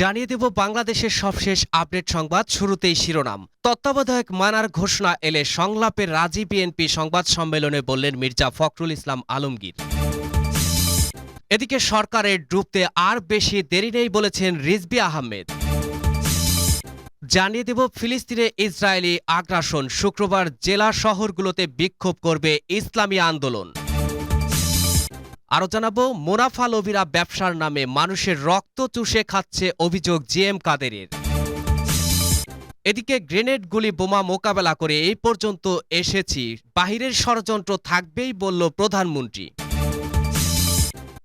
জানিয়ে দেব বাংলাদেশের সবশেষ আপডেট সংবাদ শুরুতেই শিরোনাম। তত্ত্বাবধায়ক মানার ঘোষণা এলে সংলাপের রাজি বিএনপি সংবাদ সম্মেলনে বললেন মির্জা ফখরুল ইসলাম আলমগীর। এদিকে সরকারের ডুবতে আর বেশি দেরি নেই বলেছেন রিজবি আহমেদ। জানিয়ে দেব ফিলিস্তিনে ইসরায়েলি আগ্রাসন, শুক্রবার জেলা শহরগুলোতে বিক্ষোভ করবে ইসলামী আন্দোলন। আরও জানাব, মুনাফা লোভীরা ব্যবসার নামে মানুষের রক্ত চুষে খাচ্ছে অভিযোগ জিএম কাদেরের। এদিকে গ্রেনেড গুলি বোমা মোকাবেলা করে এই পর্যন্ত এসেছি। বাহিরের ষড়যন্ত্র থাকবেই বলল প্রধানমন্ত্রী।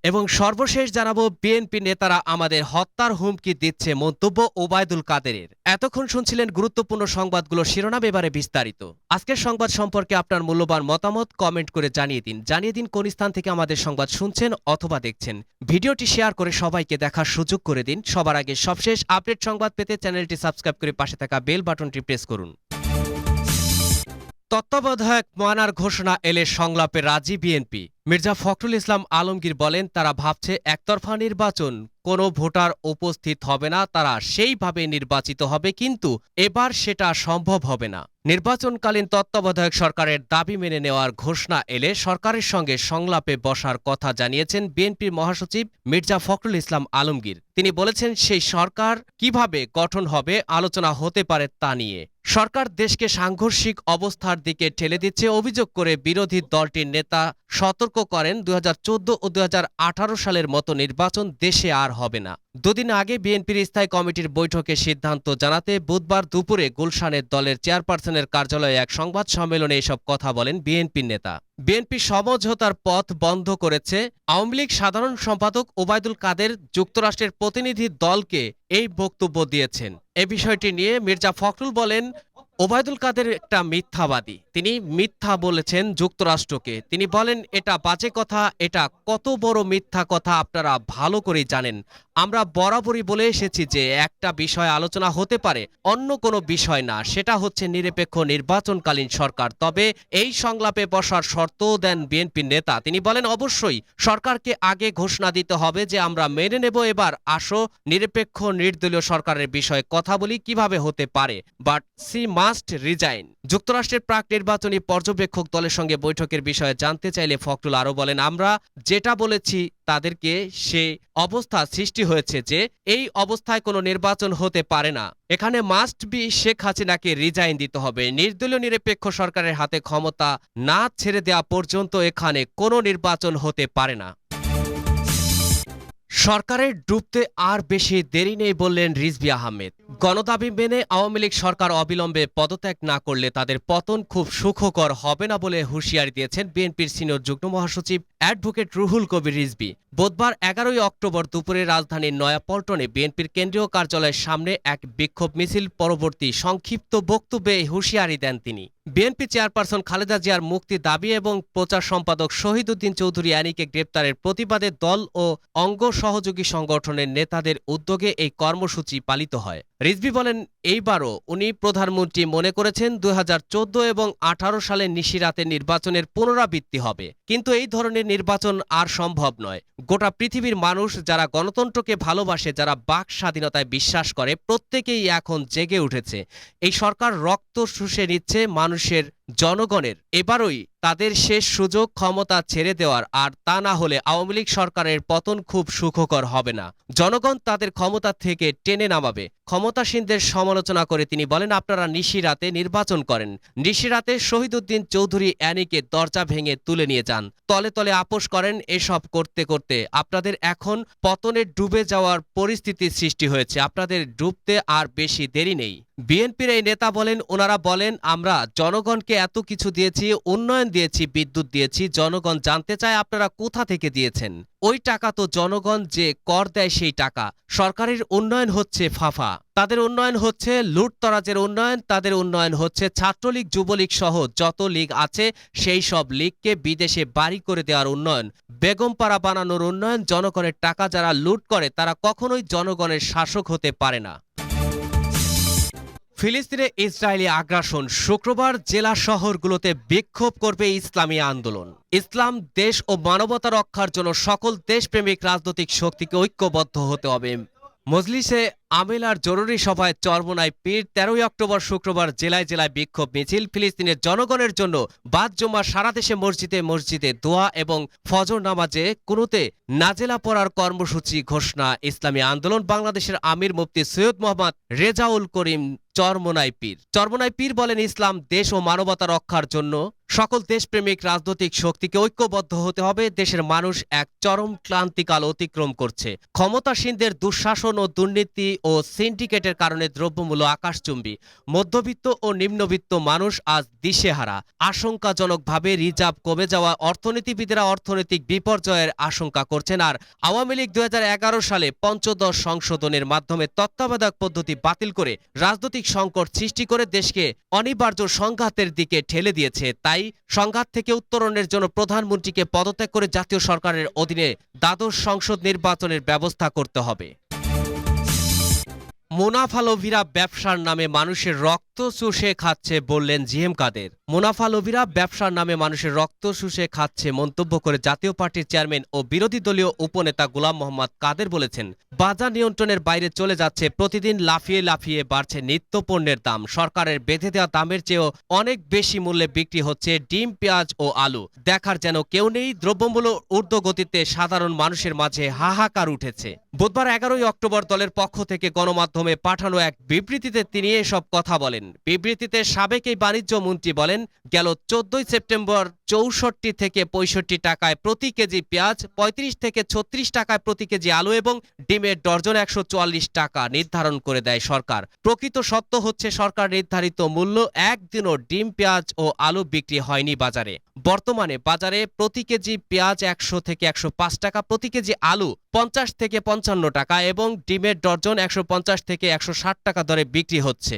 এবং সর্বশেষ জানাব, বিএনপি নেতারা আমাদের হত্যার হুমকি দিচ্ছে মন্তব্য ওবায়দুল কাদেরের। এতক্ষণ শুনছিলেন গুরুত্বপূর্ণ সংবাদগুলো শিরোনাম, এবারে বিস্তারিত। আজকের সংবাদ সম্পর্কে আপনার মূল্যবান মতামত কমেন্ট করে জানিয়ে দিন। জানিয়ে দিন কোন স্থান থেকে আমাদের সংবাদ শুনছেন অথবা দেখছেন। ভিডিওটি শেয়ার করে সবাইকে দেখার সুযোগ করে দিন। সবার আগে সবশেষ আপডেট সংবাদ পেতে চ্যানেলটি সাবস্ক্রাইব করে পাশে থাকা বেল বাটনটি প্রেস করুন। তত্ত্বাবধায়ক মানার ঘোষণা এলে সংলাপে রাজি বিএনপি। মির্জা ফখরুল ইসলাম আলমগীর বলেন, তারা ভাবছে একতরফা নির্বাচন, কোনো ভোটার উপস্থিত হবে না, তারা সেইভাবে নির্বাচিত হবে, কিন্তু এবার সেটা সম্ভব হবে না। নির্বাচনকালীন তত্ত্বাবধায়ক সরকারের দাবি মেনে নেওয়ার ঘোষণা এলে সরকারের সঙ্গে সংলাপে বসার কথা জানিয়েছেন বিএনপির মহাসচিব মির্জা ফখরুল ইসলাম আলমগীর। তিনি বলেছেন, সেই সরকার কীভাবে গঠন হবে, আলোচনা হতে পারে তা নিয়ে। সরকার দেশকে সাংঘর্ষিক অবস্থার দিকে ঠেলে দিচ্ছে। অভিযোগ করে বিরোধী দলটির নেতা সতর্ক করেন। দুহাজার চৌদ্দ ও দু হাজার আঠারো সালের মতো নির্বাচন দেশে আর হবে না। দুদিন আগে বিএনপির স্থায়ী কমিটির বৈঠকে সিদ্ধান্ত জানাতে বুধবার দুপুরে গুলশানের দলের চেয়ারপারসনের কার্যালয়ে এক সংবাদ সম্মেলনে এসব কথা বলেন বিএনপির নেতা। বিএনপি সমঝোতার পথ বন্ধ করেছে। আওয়ামী লীগ সাধারণ সম্পাদক ওবায়দুল কাদের যুক্তরাষ্ট্রের প্রতিনিধি দলকে এই বক্তব্য দিয়েছেন। এ বিষয়টি নিয়ে মির্জা ফখরুল বলেন, ওবায়দুল কাদের একটা মিথ্যাবাদী। তিনি মিথ্যা বলেছেন যুক্তরাষ্ট্রকে। তিনি বলেন, এটা বাজে কথা, এটা কত বড় মিথ্যা কথা আপনারা ভালো করেই জানেন। আমরা বরাবরই বলে এসেছি যে একটা বিষয় আলোচনা হতে পারে, অন্য কোনো বিষয় না। সেটা হচ্ছে নিরপেক্ষ নির্বাচনকালীন সরকার। তবে এই সংলাপে বসার শর্তও দেন বিএনপির নেতা। তিনি বলেন, অবশ্যই সরকারকে আগে ঘোষণা দিতে হবে যে আমরা মেনে নেব। এবার আসো, নিরপেক্ষ, নির্দলীয় সরকারের বিষয়ে কথা বলি, কীভাবে হতে পারে? বাট সি মাস্ট রিজাইন যুক্তরাষ্ট্রের প্রাক নির্বাচনী পর্যবেক্ষক দলের সঙ্গে বৈঠকের বিষয়ে জানতে চাইলে ফখরুল আরও বলেন, আমরা যেটা বলেছি তাদেরকে সে অবস্থা সৃষ্টি হয়েছে যে এই অবস্থায় কোনো নির্বাচন হতে পারে না। এখানে মাস্ট বি শেখ হাসিনাকে রিজাইন দিতে হবে। নির্দলীয় নিরপেক্ষ সরকারের হাতে ক্ষমতা না ছেড়ে দেওয়া পর্যন্ত এখানে কোনো নির্বাচন হতে পারে না। সরকারের ডুবতে আর বেশি দেরি নেই বললেন রিজবি আহমেদ। গণদাবি মেনে আওয়ামী লীগ সরকার অবিলম্বে পদত্যাগ না করলে তাদের পতন খুব সুখকর হবে না বলে হুঁশিয়ারি দিয়েছেন বিএনপির সিনিয়র যুগ্ম মহাসচিব অ্যাডভোকেট রুহুল কবির রিজবি বুধবার এগারোই অক্টোবর দুপুরে রাজধানীর নয়াপল্টনে বিএনপির কেন্দ্রীয় কার্যালয়ের সামনে এক বিক্ষোভ মিছিল পরবর্তী সংক্ষিপ্ত বক্তব্যে হুঁশিয়ারি দেন তিনি। বিএনপি চেয়ারপারসন খালেদা জিয়ার মুক্তি দাবি এবং প্রচার সম্পাদক শহীদ উদ্দিন চৌধুরী আনিকে গ্রেপ্তারের প্রতিবাদে দল ও অঙ্গ সহযোগী সংগঠনের নেতাদের উদ্যোগে এই কর্মসূচি পালিত হয়। রিজভি বলেন, এইবারও উনি প্রধানমন্ত্রী মনে করেছেন দুই এবং আঠারো সালে নিশিরাতে নির্বাচনের পুনরাবৃত্তি হবে। কিন্তু এই ধরনের নির্বাচন আর সম্ভব নয়। গোটা পৃথিবীর মানুষ যারা গণতন্ত্রকে ভালোবাসে, যারা বাক স্বাধীনতায় বিশ্বাস করে, প্রত্যেকেই এখন জেগে উঠেছে। এই সরকার রক্ত শুষে নিচ্ছে মানুষের জনগণের এবারই তাদের শেষ সুযোগ ক্ষমতা ছেড়ে দেওয়ার আর তা না হলে আওয়ামী লীগ সরকারের পতন খুব সুখকর হবে না। জনগণ তাদের ক্ষমতা থেকে টেনে নামাবে। ক্ষমতাসীনদের সমালোচনা করে তিনি বলেন, আপনারা নিশিরাতে নির্বাচন করেন। নিশিরাতে শহীদুদ্দিন চৌধুরী অ্যানিকে দরজা ভেঙে তুলে নিয়ে যান। তলে তলে আপোষ করেন এসব করতে করতে। আপনাদের এখন পতনে ডুবে যাওয়ার পরিস্থিতি সৃষ্টি হয়েছে। আপনাদের ডুবতে আর বেশি দেরি নেই। বিএনপির এই নেতা বলেন, ওনারা বলেন, আমরা জনগণকে এত কিছু দিয়েছি, উন্নয়ন দিয়েছি, বিদ্যুৎ দিয়েছি, জনগণ জানতে চায় আপনারা কোথা থেকে দিয়েছেন। ওই টাকা তো জনগণ যে কর দেয় সেই টাকা। সরকারের উন্নয়ন হচ্ছে ফাফা। তাদের উন্নয়ন হচ্ছে লুটতরাজের উন্নয়ন, তাদের উন্নয়ন হচ্ছে ছাত্রলীগ, যুবলীগ সহ যত লীগ আছে, সেই সব লীগকে বিদেশে বাড়ি করে দেওয়ার উন্নয়ন। বেগমপাড়া বানানোর উন্নয়ন, জনগণের টাকা যারা লুট করে, তারা কখনোই জনগণের শাসক হতে পারে না। ফিলিস্তিনে ইসরায়েলি আগ্রাসন শুক্রবার জেলা শহরগুলোতে বিক্ষোভ করবে ইসলামী আন্দোলন। ইসলাম, দেশ ও মানবতা রক্ষার জন্য সকল দেশপ্রেমিক রাজনৈতিক শক্তিকে ঐক্যবদ্ধ হতে হবে। মজলিসে আমেলার জরুরি সভায় চরমোনায় পীর তেরোই অক্টোবর শুক্রবার জেলায় জেলায় বিক্ষোভ মিছিল। ফিলিস্তিনের জনগণের জন্য বাদ জমা সারা দেশে মসজিদে মসজিদে দোয়া এবং ফজর নামাজে কুনুতে নাজেলা পড়ার কর্মসূচি ঘোষণা। ইসলামী আন্দোলন বাংলাদেশের আমির মুফতি সৈয়দ মোহাম্মদ রেজাউল করিম চরমোনাই পীর। চরমোনাই পীর বলেন ইসলাম দেশ ও মানবতা রক্ষার জন্য সকল দেশপ্রেমিক রাজনৈতিক শক্তিকে ঐক্যবদ্ধ হতে হবে, দেশের মানুষ এক চরম ক্লান্তিকাল অতিক্রম করছে। ক্ষমতাসীনদের দুঃশাসন ও দুর্নীতি ও সিন্ডিকেটের কারণে দ্রব্যমূল্য আকাশচুম্বী। মধ্যবিত্ত ও নিম্নবিত্ত মানুষ আজ দিশেহারা। আশঙ্কাজনকভাবে রিজার্ভ কমে যাওয়া অর্থনীতিবিদেরা অর্থনৈতিক বিপর্যয়ের আশঙ্কা করছেন আর আওয়ামী লীগ দু হাজার এগারো সালে পঞ্চদশ সংশোধনের মাধ্যমে তত্ত্বাবধায়ক পদ্ধতি বাতিল করে রাজনৈতিক সংকট সৃষ্টি করে দেশকে অনিবার্য সংঘাতের দিকে ঠেলে দিয়েছে। তাই সংঘাত থেকে উত্তরণের জন্য প্রধানমন্ত্রীকে পদত্যাগ করে জাতীয় সরকারের অধীনে দ্বাদশ সংসদ নির্বাচনের ব্যবস্থা করতে হবে। মুনাফালোভিরা ব্যবসার নামে মানুষের রক্ত চুষে খাচ্ছে বললেন জিএম কাদের। মুনাফালোভিরা ব্যবসার নামে মানুষের রক্ত চুষে খাচ্ছে মন্তব্য করে জাতীয় পার্টির চেয়ারম্যান ও বিরোধী দলীয় উপনেতা গোলাম মোহাম্মদ কাদের বলেছেন, বাজার নিয়ন্ত্রণের বাইরে চলে যাচ্ছে, প্রতিদিন লাফিয়ে লাফিয়ে বাড়ছে নিত্য পণ্যের দাম, সরকারের বেঁধে দেওয়া দামের চেয়েও অনেক বেশি মূল্যে বিক্রি হচ্ছে ডিম, পেঁয়াজ ও আলু। দেখার যেন কেউ নেই, দ্রব্যমূল্য ঊর্ধ্বগতিতে সাধারণ মানুষের মাঝে হাহাকার উঠেছে। বুধবার এগারোই অক্টোবর দলের পক্ষ থেকে গণমাধ্যমে পাঠানো এক বিবৃতিতে তিনি এসব কথা বলেন। বিবৃতিতে সাবেক এই বাণিজ্য মন্ত্রী বলেন, গেল চোদ্দই সেপ্টেম্বর চৌষট্টি থেকে পঁয়ষট্টি টাকায় প্রতি কেজি পেঁয়াজ, পঁয়ত্রিশ থেকে ছত্রিশ টাকায় প্রতি কেজি আলু এবং ডিমের ডর্জন একশো চুয়াল্লিশ টাকা নির্ধারণ করে দেয় সরকার। প্রকৃত সত্য হচ্ছে সরকার নির্ধারিত মূল্য একদিনও ডিম, পেঁয়াজ ও আলু বিক্রি হয়নি বাজারে। বর্তমানে বাজারে প্রতি কেজি পেঁয়াজ একশো থেকে একশো পাঁচ টাকা, প্রতি কেজি আলু পঞ্চাশ থেকে পঞ্চান্ন টাকা এবং ডিমের ডর্জন একশো পঞ্চাশ থেকে একশো ষাট টাকা দরে বিক্রি হচ্ছে।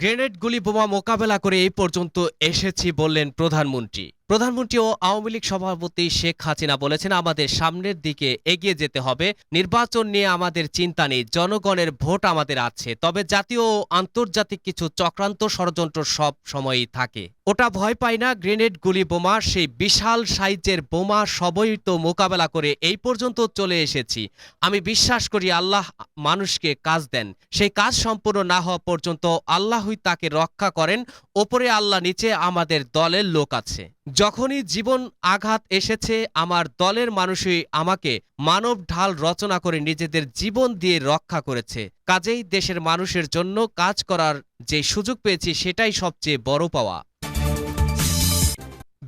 গ্রেনেড গুলি বোমা মোকাবেলা করে এই পর্যন্ত এসেছি বললেন প্রধানমন্ত্রী। প্রধানমন্ত্রী ও আওয়ামী লীগ সভাপতি শেখ হাসিনা বলেছেন, আমাদের সামনের দিকে এগিয়ে যেতে হবে। নির্বাচন নিয়ে আমাদের চিন্তা নেই। জনগণের ভোট আমাদের আছে। তবে জাতীয় ও আন্তর্জাতিক কিছু চক্রান্ত ষড়যন্ত্র সব সময়ই থাকে। ওটা ভয় পাই না। গ্রেনেড গুলি বোমা, সেই বিশাল সাইজের বোমা সবই তো মোকাবেলা করে এই পর্যন্ত চলে এসেছি। আমি বিশ্বাস করি আল্লাহ মানুষকে কাজ দেন। সেই কাজ সম্পূর্ণ না হওয়া পর্যন্ত আল্লাহই তাকে রক্ষা করেন। ওপরে আল্লাহ, নিচে আমাদের দলের লোক আছে। যখনই জীবন আঘাত এসেছে, আমার দলের মানুষই আমাকে মানব ঢাল রচনা করে নিজেদের জীবন দিয়ে রক্ষা করেছে। কাজেই দেশের মানুষের জন্য কাজ করার যে সুযোগ পেয়েছি, সেটাই সবচেয়ে বড় পাওয়া।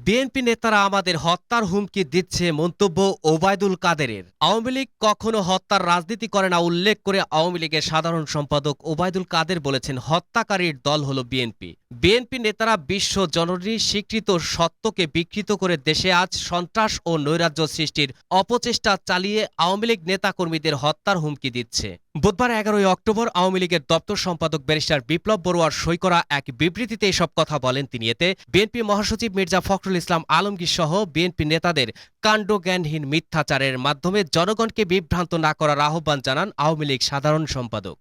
বিএনপি নেতারা আমাদের হত্যার হুমকি দিচ্ছে মন্তব্য ওবায়দুল কাদেরের। আওয়ামী লীগ কখনো হত্যার রাজনীতি করে না উল্লেখ করে আওয়ামী লীগের সাধারণ সম্পাদক ওবায়দুল কাদের বলেছেন, হত্যাকারীর দল হল বিএনপি। বিএনপি নেতারা বিশ্ব জননী স্বীকৃত সত্যকে বিকৃত করে দেশে আজ সন্ত্রাস ও নৈরাজ্য সৃষ্টির অপচেষ্টা চালিয়ে আওয়ামী লীগ নেতাকর্মীদের হত্যার হুমকি দিচ্ছে। বুধবার এগারোই অক্টোবর আওয়ামী লীগের দপ্তর সম্পাদক ব্যারিস্টার বিপ্লব বড়ুয়ার সই করা এক বিবৃতিতে এসব কথা বলেন তিনি। এতে বিএনপি মহাসচিব মির্জা ফখরুল ইসলাম আলমগীর সহ বিএনপি নেতাদের কাণ্ড জ্ঞানহীন মিথ্যাচারের মাধ্যমে জনগণকে বিভ্রান্ত না করার আহ্বান জানান আওয়ামী লীগ সাধারণ সম্পাদক।